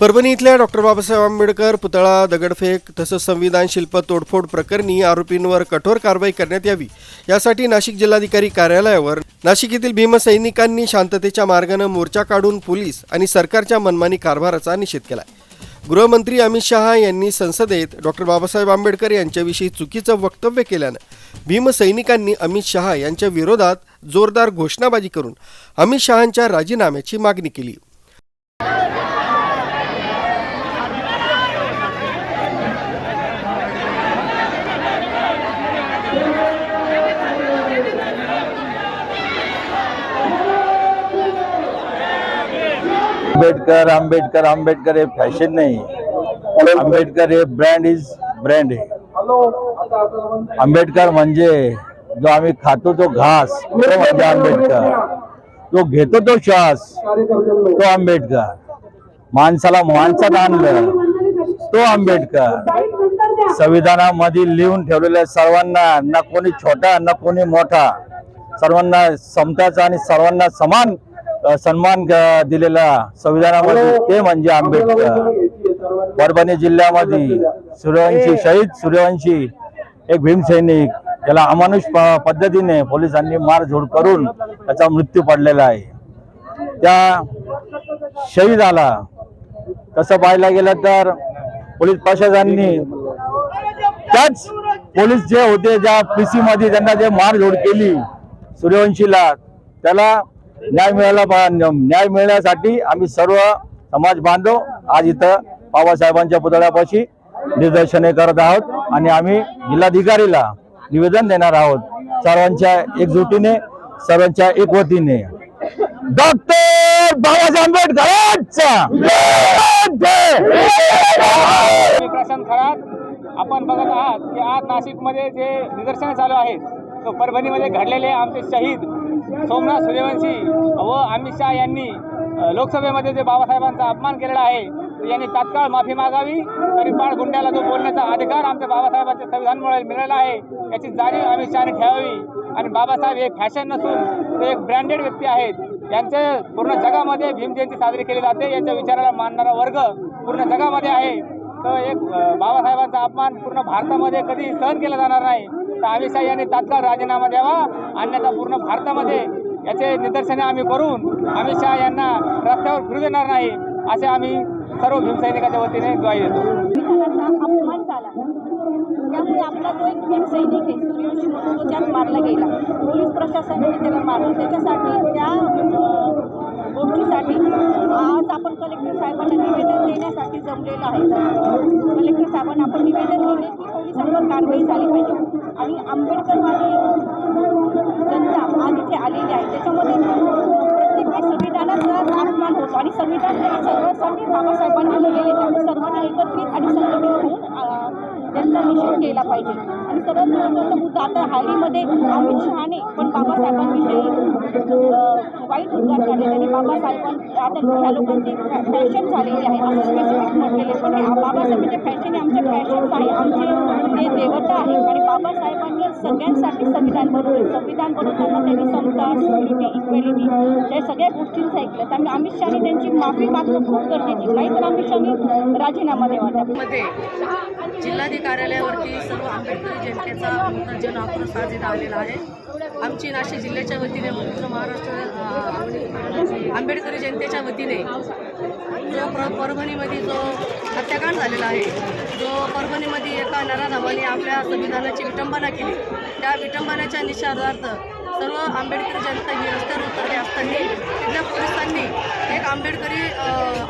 परभणी इथल्या डॉक्टर बाबासाहेब आंबेडकर पुतळा दगडफेक तसंच संविधान शिल्प तोडफोड प्रकरणी आरोपींवर कठोर कारवाई करण्यात यावी. यासाठी नाशिक जिल्हाधिकारी कार्यालयावर नाशिक येथील भीमसैनिकांनी शांततेच्या मार्गानं मोर्चा काढून पोलीस आणि सरकारच्या मनमानी कारभाराचा निषेध केला गृहमंत्री अमित शहा यांनी संसदेत डॉक्टर बाबासाहेब आंबेडकर यांच्याविषयी चुकीचं वक्तव्य केल्यानं भीमसैनिकांनी अमित शहा यांच्या विरोधात जोरदार घोषणाबाजी करून अमित शहांच्या राजीनाम्याची मागणी केली. आंबेडकर आंबेडकर आंबेडकर हे फॅशन नाही. आंबेडकर हे ब्रँड इज ब्रँड आहे. आंबेडकर म्हणजे जो आम्ही खातो तो घास तो म्हणजे आंबेडकर. जो घेतो तो श्वास तो आंबेडकर. माणसाला माणसात आणलं तो आंबेडकर. संविधानामध्ये लिहून ठेवलेल्या सर्वांना ना कोणी छोटा ना कोणी मोठा सर्वांना समताचा आणि सर्वांना समान सन्मान दिलेला संविधानामध्ये ते म्हणजे आंबेडकर. परभणी जिल्ह्यामध्ये सूर्यवंशी शहीद सूर्यवंशी एक भीमसैनिक त्याला अमानुष प- पद्धतीने पोलिसांनी मारझोड करून त्याचा मृत्यू पडलेला आहे. त्या शहीदाला तसं पाहायला गेलं तर पोलीस प्रशासनाने त्याच पोलीस जे होते ज्या पीसी मध्ये त्यांना जे मारझोड केली सूर्यवंशीला त्याला न्याय मिळायला न्याय मिळण्यासाठी आम्ही सर्व समाज बांधव आज इथं बाबासाहेबांच्या पुतळ्यापाशी निदर्शने करत आहोत आणि आम्ही जिल्हाधिकारीला निवेदन देणार आहोत सर्वांच्या एकजुटीने सर्वांच्या एकवतीने. डॉक्टर बाबासाहेब आंबेडकर प्रशांत खरात. आपण बघत आहात की आज नाशिकमध्ये जे निदर्शन चालू आहेत तो परभणीमध्ये घडलेले आमचे शहीद सोमनाथ सूर्यवंशी व अमित शहा यांनी लोकसभेमध्ये जे बाबासाहेबांचा अपमान केलेला आहे यांनी तात्काळ माफी मागावी. तरीपाळ गुंड्याला जो बोलण्याचा अधिकार आमच्या बाबासाहेबांच्या संविधानमुळे मिळाला आहे याची जाणीव अमित शहाने ठेवावी. आणि बाबासाहेब हे फॅशन नसून ते एक ब्रँडेड व्यक्ती आहेत. यांचे पूर्ण जगामध्ये भीमजयंती साजरी केली जाते. यांच्या विचाराला मानणारा वर्ग पूर्ण जगामध्ये आहे. तर एक बाबासाहेबांचा अपमान पूर्ण भारतामध्ये कधी सहन केला जाणार नाही. तर अमित शहा यांनी तात्काळ राजीनामा द्यावा. अन्यथा पूर्ण भारतामध्ये याचे निदर्शने आम्ही करून अमित शहा यांना रस्त्यावर फिरू देणार नाही असे आम्ही सर्व भीमसैनिकाच्या वतीने ग्वाही देतो. संविधानाचा त्यामुळे आपला जो एक भीमसैनिक आहे सूर्यवंशी म्हणून तो त्यात मारला गेला. पोलीस प्रशासनाने त्याला मारलं त्याच्यासाठी त्या गोष्टीसाठी आज आपण कलेक्टर साहेबांना निवेदन देण्यासाठी जमलेलं आहे. कलेक्टर साहेबांना आपण निवेदन दिले की पोलिसांवर कारवाई झाली पाहिजे. आणि आंबेडकरवादी जनता आज इथे आलेली आहे. त्याच्यामध्ये प्रत्येक संविधानाचा अपमान होतो आणि संविधान हे सर्वांसाठी बाबासाहेबांनी लिहिलेले त्यामुळे सर्वांना एकत्रित आणि संघटित होऊन त्यांचा निषेध केला पाहिजे. आणि सर्वात महत्त्वाचा मुद्दा आता हालीमध्ये अमित शहाने पण बाबासाहेबांविषयी वाईट उद्गार काढले आणि बाबासाहेबां आता ह्या लोकांची फॅशन झालेली आहे असं स्पेसिफिक म्हटलेले पण बाबासाहेबांचे फॅशन हे म्हणजे आमचे फॅशन्स आहे आमचे ते देवता आहे आणि बाबासाहेबांनी सगळ्यांसाठी संविधान बनवले संविधान बनवताना त्यांनी समता सिक्युरिटी इक्वेलिटी या सगळ्या गोष्टींचं ऐकलं. त्यामुळे अमित शहाने त्यांची माफी मागणं खूप गरजेची नाही तर अमित शहाने राजीनामा द्यावा त्या मध्ये जिल्हाधिकारी कार्यालयावरती सर्व आंबेडकरी जनतेचा जन आक्रोश साजरा आलेला आहे. आमची नाशिक जिल्ह्याच्या वतीने महाराष्ट्र आंबेडकरी जनतेच्या वतीने जो प्र परभणीमध्ये जो हत्याकांड झालेला आहे जो परभणीमध्ये एका नराधावाने आपल्या संविधानाची विटंबना केली त्या विटंबनाच्या निषेधार्थ सर्व आंबेडकरी जनता ही रस्त्यावर उतरली असताना तिथल्या पोलिसांनी एक आंबेडकरी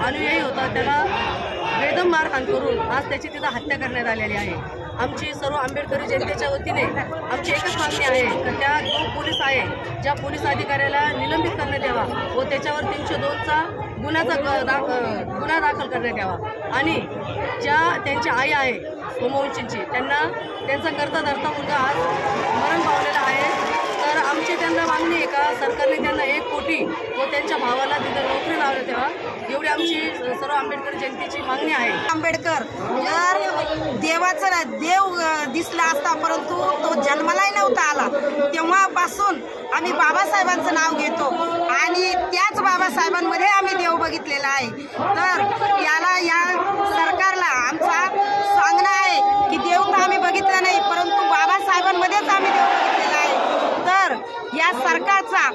अनुयायी होता त्याला बेदम मारहाण करून आज त्याची तिथं हत्या करण्यात आलेली आहे. आमची सर्व आंबेडकरी जनतेच्या वतीने आमची एकच मागणी आहे तर त्या जो पोलीस आहे ज्या पोलीस अधिकाऱ्याला निलंबित करण्यात यावा व त्याच्यावर तीनशे दोनचा गुन्ह्याचा ग- गुन्हा दाखल करण्यात यावा. आणि ज्या त्यांची आई आहे सोमवंशींची त्यांना त्यांचा करता धरता मुलगा आज मरण पावलेला आहे. तर आमची त्यांना मागणी आहे का? सरकारने त्यांना एक कोटी व त्यांच्या भावाला तिथं नोकरी लावली तेव्हा एवढी आमची सर्व आंबेडकर जयंतीची मागणी आहे. आंबेडकर जर देवाचा ना- देव दिसला असता परंतु तो जन्मालाही नव्हता आला तेव्हापासून आम्ही बाबासाहेबांचं नाव घेतो आणि त्याच बाबासाहेबांमध्ये आम्ही देव बघितलेला आहे. तर याला या सरकार आमचा सांगणं आहे की देव तर आम्ही बघितला नाही परंतु बाबासाहेबांमध्येच आम्ही देव बघितलेला आहे तर या सरकारचा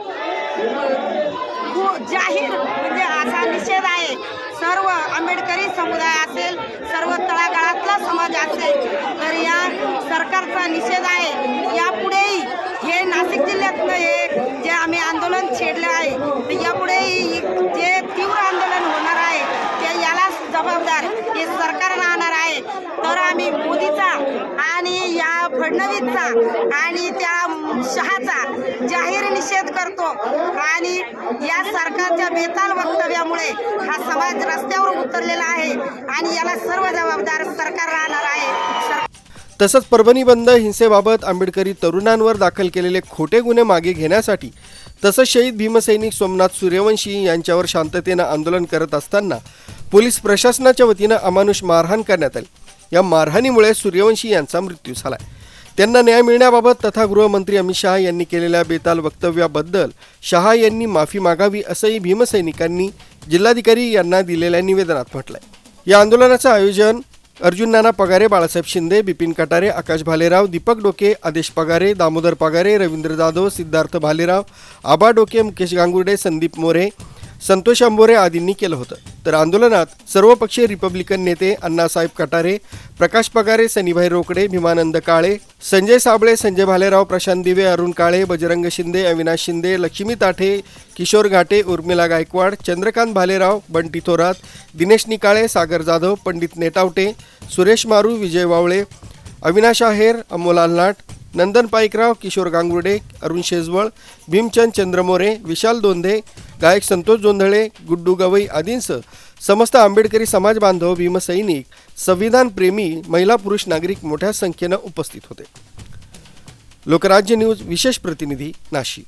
जाहीर म्हणजे असा निषेध आहे. सर्व आंबेडकरी समुदाय असेल सर्व तळागाळातला समाज असेल तर या सरकारचा निषेध आहे. यापुढेही हे नाशिक जिल्ह्यातलं हे जे आम्ही आंदोलन छेडलं आहे तर यापुढेही जे तीव्र आंदोलन होणार आहे ते याला जबाबदार हे सरकार राहणार आहे. तर आम्ही मोदीचा आणि या फडणवीसचा आणि त्या शहाचा जाहीर निषेध करतो. आणि या सरकारच्या बेताल वक्तव्यामुळे हा समाज रस्त्यावर उतरलेला आहे आणि याला सर्व जबाबदार सरकार राहणार आहे. तसंच परभणी बंद हिंसेबाबत आंबेडकरी तरुणांवर दाखल केलेले खोटे गुन्हे मागे घेण्यासाठी तसंच शहीद भीमसैनिक सोमनाथ सूर्यवंशी यांच्यावर शांततेनं आंदोलन करत असताना पोलीस प्रशासनाच्या वतीनं अमानुष मारहाण करण्यात आली. या मारहाणीमुळे सूर्यवंशी यांचा मृत्यू झाला त्यांना न्याय मिळण्याबाबत तथा गृहमंत्री अमित शहा यांनी केलेल्या बेताल वक्तव्याबद्दल शहा यांनी माफी मागावी असंही भीमसैनिकांनी जिल्हाधिकारी यांना दिलेल्या निवेदनात म्हटलंय. या आंदोलनाचं आयोजन अर्जुन नाना पगारे बाळासाहेब शिंदे बिपिन कटारे आकाश भालेराव दीपक डोके आदेश पगारे दामोदर पगारे रवींद्र जाधव सिद्धार्थ भालेराव आबा डोके मुकेश गांगुर्डे संदीप मोरे संतोष आंबोरे आदींनी केलं होतं. तर आंदोलनात सर्वपक्षीय रिपब्लिकन नेते अण्णासाहेब कटारे प्रकाश पगारे सनीभाई रोकडे भीमानंद काळे संजय साबळे संजय भालेराव प्रशांत दिवे अरुण काळे बजरंग शिंदे अविनाश शिंदे लक्ष्मी ताठे किशोर घाटे उर्मिला गायकवाड चंद्रकांत भालेराव बंटी थोरात दिनेश निकाळे सागर जाधव पंडित नेटावटे सुरेश मारू विजय वावळे अविनाश आहेर अमोल आल्हाट नंदन पाईकराव किशोर गांगुर्डे अरुण शेजवळ भीमचंद चंद्रमोरे विशाल दोंधे गायक संतोष जोंधळे गुड्डू गवई आदींसह समस्त आंबेडकरी समाज बांधव भीमसैनिक संविधान प्रेमी महिला पुरुष नागरिक मोठ्या संख्येनं उपस्थित होते. लोकराज्य न्यूज विशेष प्रतिनिधी नाशिक.